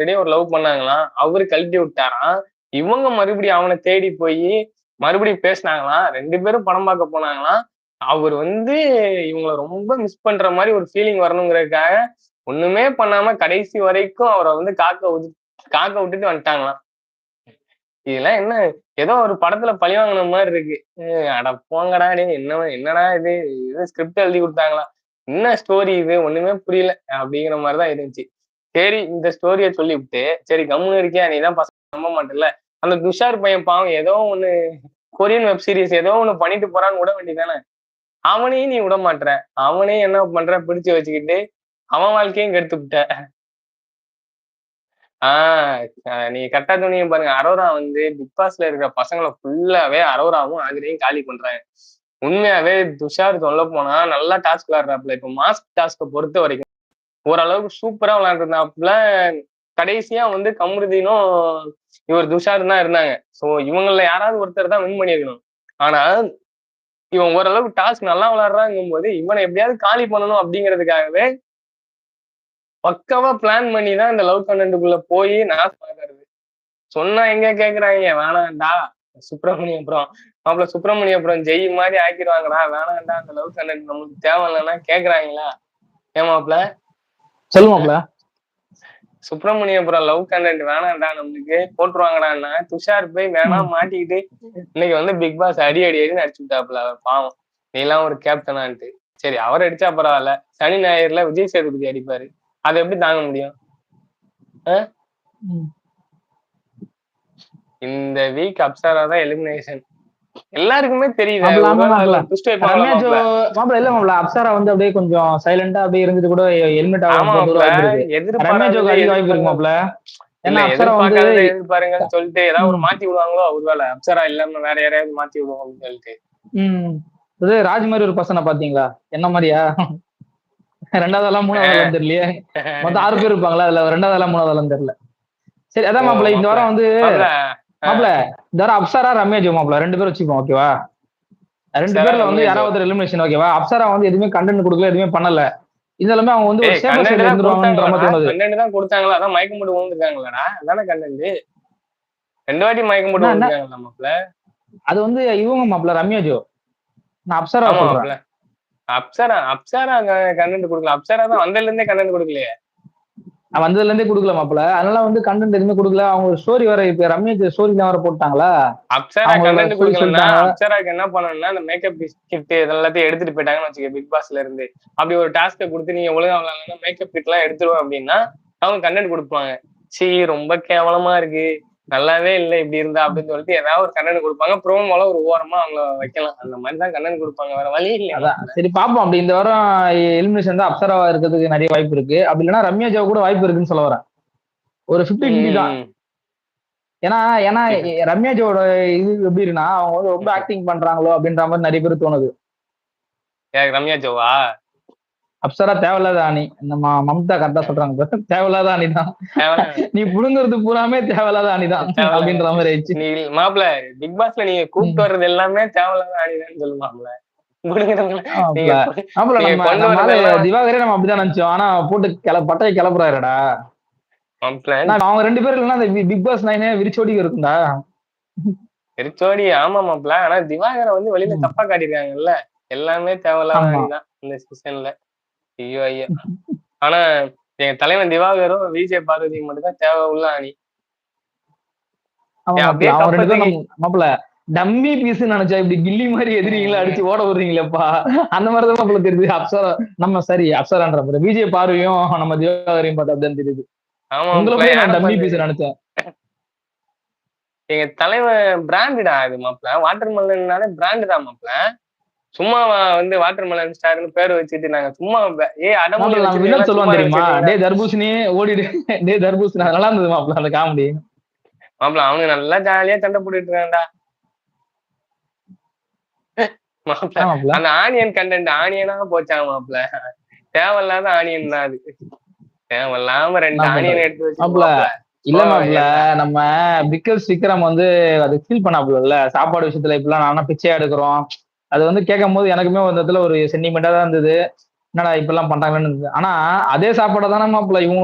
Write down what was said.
Already ஒரு love பண்ணாங்களாம். அவரு கழட்டி விட்டாராம். இவங்க மறுபடியும் அவனை தேடி போய் மறுபடியும் பேசினாங்களாம். ரெண்டு பேரும் படம் பார்க்க போனாங்களாம். அவர் வந்து இவங்களை ரொம்ப மிஸ் பண்ற மாதிரி ஒரு ஃபீலிங் வரணுங்கிறதுக்காக ஒண்ணுமே பண்ணாம கடைசி வரைக்கும் அவரை வந்து காக்க விட்டு காக்க விட்டுட்டு வந்துட்டாங்களாம். இதெல்லாம் என்ன ஏதோ ஒரு படத்துல பழி வாங்கின மாதிரி இருக்கு. அட போங்கடா டே என்ன என்னடா இது? இது ஸ்கிரிப்ட் எழுதி கொடுத்தாங்களா என்ன ஸ்டோரி இது? ஒண்ணுமே புரியல. அப்படிங்கிற மாதிரிதான் இருந்துச்சு. சரி இந்த ஸ்டோரிய சொல்லிவிட்டு சரி கம்முன்னு இருக்கியா? நீ தான் பசங்க நம்ப மாட்டல அந்த துஷார் பையன் பாவம் ஏதோ ஒண்ணு கொரியன் வெப் சீரிஸ் ஏதோ ஒண்ணு பண்ணிட்டு போறான்னு விட வேண்டியதானே அவனையும் நீ விட மாட்ற. அவனையும் என்ன பண்ற? பிடிச்சு வச்சுக்கிட்டு அவன் வாழ்க்கையும் கெடுத்து விட்ட. ஆஹ் நீ கட்டா துணியும் பாருங்க. அரோரா வந்து பிக் பாஸ்ல இருக்கிற பசங்களை ஃபுல்லாவே அரோராவும் ஆதிரையும் காலி பண்றாங்க. உண்மையாவே துஷார் சொல்ல போனா நல்லா டாஸ்க் விளாடுறாப்ல இப்ப மாஸ்க் டாஸ்க்கை பொறுத்த வரைக்கும் ஓரளவுக்கு சூப்பரா விளையாண்டுருந்தாப்புல கடைசியா வந்து கமருதீனும் இவர் துஷார் தான் இருந்தாங்க. சோ இவங்கள யாராவது ஒருத்தர் தான் வின் பண்ணியிருக்கணும். ஆனா இவன் ஓரளவுக்கு டாஸ்க் நல்லா விளாடுறாங்கும் போது இவனை எப்படியாவது காலி பண்ணணும் அப்படிங்கிறதுக்காகவே பக்காவா பிளான் பண்ணி தான் இந்த லவ் கண்டென்ட்டுக்குள்ள போய் நான் பாக்குறது சொன்னா எங்க கேக்குறாங்க? வேணாம்டா மாப்பிள மாப்பிள்ள அப்புறம் ஜெய் மாதிரி ஆக்கிடுவாங்கடா வேணாண்டா அந்த லவ் கண்டென்ட் நம்மளுக்கு தேவையில்லைன்னா கேக்குறாங்களா? ஏமாப்ல சொல்லுவாப்ல? சுப்பிரமணியபுரம் லவ் கண்டென்ட் வேணாம்டா நம்மளுக்கு. போட்டுருவாங்கடான்னா துஷார் போய் வேணாம் மாட்டிக்கிட்டு இன்னைக்கு வந்து பிக் பாஸ் அடி அடி அடி அடிச்சு விட்டாப்புல அவர் பாவம். நீ எல்லாம் ஒரு கேப்டனான்ட்டு சரி அவர் அடிச்சா பரவாயில்ல. சனி ஞாயிறுல விஜய் சேதுபதி அடிப்பாரு. அதை எப்படி தாங்க முடியும். இந்த வீக் அப்சரா தான் எலிமினேஷன் எல்லாருக்குமே தெரியுது. மாப்பிள, இல்ல மாப்பிள அப்சரா வந்து அப்படியே கொஞ்சம் சைலண்டா அப்படியே இருந்துட்டு கூட ஹெல்மெட் வாய்ப்பு இருக்கு. மாப்பிள. ஏன்னா அப்சரா வந்து சொல்லிட்டு ஏதாவது ஒரு. மாத்தி விடுவாங்களோ ஒருவேளை அப்சரா இல்லாம வேற யாரையாவது மாத்தி அப்படின்னு சொல்லிட்டு. ம். இது ராஜ் மாதிரி ஒரு பர்சனை பாத்தீங்களா? என்ன மாதிரியா ரெண்டாவது ஆளா மூணாவது ஆளான்னு தெரியலையே. மொத்தம் ஆறு பேர் இருப்பாங்களா? அதுல ரெண்டாவது ஆளா மூணாவது ஆளான்னு தெரியல. சரி அதான் ஓ, மாப்பிள இந்த வாரம் வந்து இந்த வாரம் அப்சரா ரம்யா ஜோ மாப்பிள ரெண்டு பேரும் வச்சுப்போம் ஓகேவா ரெண்டு பேர்ல வந்து. யாராவது எலிமினேஷன் ஓகேவா அப்சரா வந்து எதுவுமே கண்டென்ட் கொடுக்கல எதுவுமே பண்ணல. இதெல்லாமே அவங்க வந்து சைடு தான் கொடுத்தாங்களா? அதான் மயக்கம் போட்டு விழுந்துருக்காங்களாடா அதானே கண்டென்ட் ரெண்டு வாட்டி மயக்கம் என்ன- விழுந்துருக்காங்களா மாப்பிள அது வந்து இவங்க மாப்பிள ரம்யா ஜோ நான் அப்சரா மாப்பிள அப்சரா அப்சரா கண்டென்ட் கொடுக்கல. அப்சரா தான் வந்ததுல இருந்தே கண்டென்ட் கொடுக்கலையே. நான் வந்ததுல இருந்தே கொடுக்கல மாப்பிள அதனால வந்து கண்டென்ட் எதுவுமே கொடுக்கல. அவங்க ஸ்டோரி வர இப்ப ரம்யா ஸ்டோரி தான் வர போட்டாங்களா? அப்சரா கண்டென்ட் கொடுக்கலன்னா. அப்சராக்கு என்ன பண்ணணும்னா அந்த மேக்கப் கிட் இதெல்லாத்தையும் எடுத்துட்டு போயிட்டாங்கன்னு வச்சுக்க பிக் பாஸ்ல இருந்து. அப்படி ஒரு டாஸ்க்கை கொடுத்து நீங்க ஒழுங்கா விளாட்னா மேக்கப் கிட் எல்லாம் எடுத்துருவோம் அப்படின்னா அவங்க கண்டென்ட் கொடுப்பாங்க. சீ ரொம்ப கேவலமா இருக்கு. நல்லாவே இல்லை இப்படி இருந்தா அப்படின்னு சொல்லிட்டு ஏதாவது ஒரு கண்டென்ட் கொடுப்பாங்க. ப்ரோமோல ஒரு ஓரமா அவங்கள வைக்கலாம். அந்த மாதிரி தான் கண்டென்ட் கொடுப்பாங்க. வேற வழி இல்லை அதான். சரி பாப்போம். அப்படி இந்த வாரம் எலிமினேஷன் தான் அப்சராவா இருக்கிறதுக்கு நிறைய வாய்ப்பு இருக்கு. அப்படி இல்லைன்னா ரம்யா ஜோ கூட வாய்ப்பு இருக்குன்னு சொல்ல வரேன். ஒரு ஃபிஃப்டி ஃபிஃப்டி தான். ஏன்னா ஏன்னா ரம்யா ஜோட இது எப்படி இருக்குன்னா அவங்க வந்து ரொம்ப ஆக்டிங் பண்றாங்களோ அப்படின்ற மாதிரி நிறைய பேர் தோணுது. ரம்யா ஜோவா? அப்சரா தேவையில்லாத அணி நம்ம மம்தா கரெக்டா சொல்றாங்க. தேவையில்லாத அணி தான். நீ புடுங்குறது பூராமே தேவையில்லாத அணி தான் அப்படின்ற மாதிரி ஆயிடுச்சு. நீ மாப்பிள பிக் பாஸ்ல நீங்க கூப்பிட்டு வர்றது எல்லாமே தேவையில்லாத ஆடிதான் சொல்லு மாப்பிள. முடிங்கிறவங்கள நீங்க ஆமால நீங்க நம்ம கொண்டு நம்மளால வரதெல்லாம் திவாகரே நம்ம அப்படிதான் நினைச்சோம். ஆனா போட்டு கிள பட்டையை கிளப்புறாருடா. அவங்க ரெண்டு பேரும் இல்லைன்னா அந்த பிக் பாஸ் நைனே விரிச்சோடி இருக்கும்டா. திருச்சோடி ஆமா மாப்பிள. ஆனா திவாகரை வந்து வெளியில. தப்பா காட்டிருக்காங்கல்ல எல்லாமே தேவையில்லாத. ஆடிதான் இந்த சீசன்ல ஐயோ ஐயோ. ஆனா எங்க தலைவன் திவாகரும் விஜய் பார்வதிக்கு மட்டும் தான் தேவை உள்ள அணி. ஆமா ஏன் அப்படியே மாப்பிள, அவங்க ரெண்டு பேரும் கப்பத்துக்கு- நம்ம- மாப்பிள டம்மி பீஸ் நினைச்சா இப்படி கில்லி மாதிரி எதிரிங்களா அடிச்சு ஓட விடுறீங்களேப்பா. அந்த மாதிரி தான் தெரியுது. அப்சரா நம்ம சரி அப்சரான்ற மாதிரி. விஜய் பார்வையும் நம்ம திவாகரையும் பார்த்தா அப்படிதான் தெரியுது. டம்மி பீஸ் நினைச்சேன். எங்க தலைவன் பிராண்டுடா அது மாப்பிள. வாட்டர் மெலன்னாலே பிராண்டு தான் மாப்பிள. சும்மா வந்து வாட்டர் மெலன் ஸ்டார்னு பேர் வச்சுட்டு நாங்க சும்மா ஏ அடமொழி சும்மா தெரியுமா? டே தர்பூசணி ஓடிடு. டே தர்பூசணி நல்லா இருந்தது மாப்பிள அந்த காமெடி மாப்பிள அவனுக்கு நல்லா ஜாலியா சண்டை போட்டுட்டு இருக்கான்டா மாப்பிள அந்த ஆனியன் கண்டென்ட் ஆனியனா போச்சாங்க மாப்பிள? தேவையில்லாத ஆனியன் தான் அது. தேவையில்லாம ரெண்டு. ஆனியன் எடுத்து வச்சு. இல்ல மாப்பிள நம்ம பிக்கல்ஸ் விக்ரம் வந்து அது ஃபீல் பண்ணாப்புல சாப்பாடு விஷயத்துல இப்பெல்லாம் நானா பிச்சையா எடுக்கிறோம். அது வந்து கேட்கும் போது எனக்குமே ஒரு இடத்துல ஒரு சென்டிமெண்டா தான் இருந்தது. என்னடா இப்பெல்லாம் பண்றாங்கன்னு இருந்தது. ஆனா அதே சாப்பாடை தானே மாப்பிள்ள இவங்க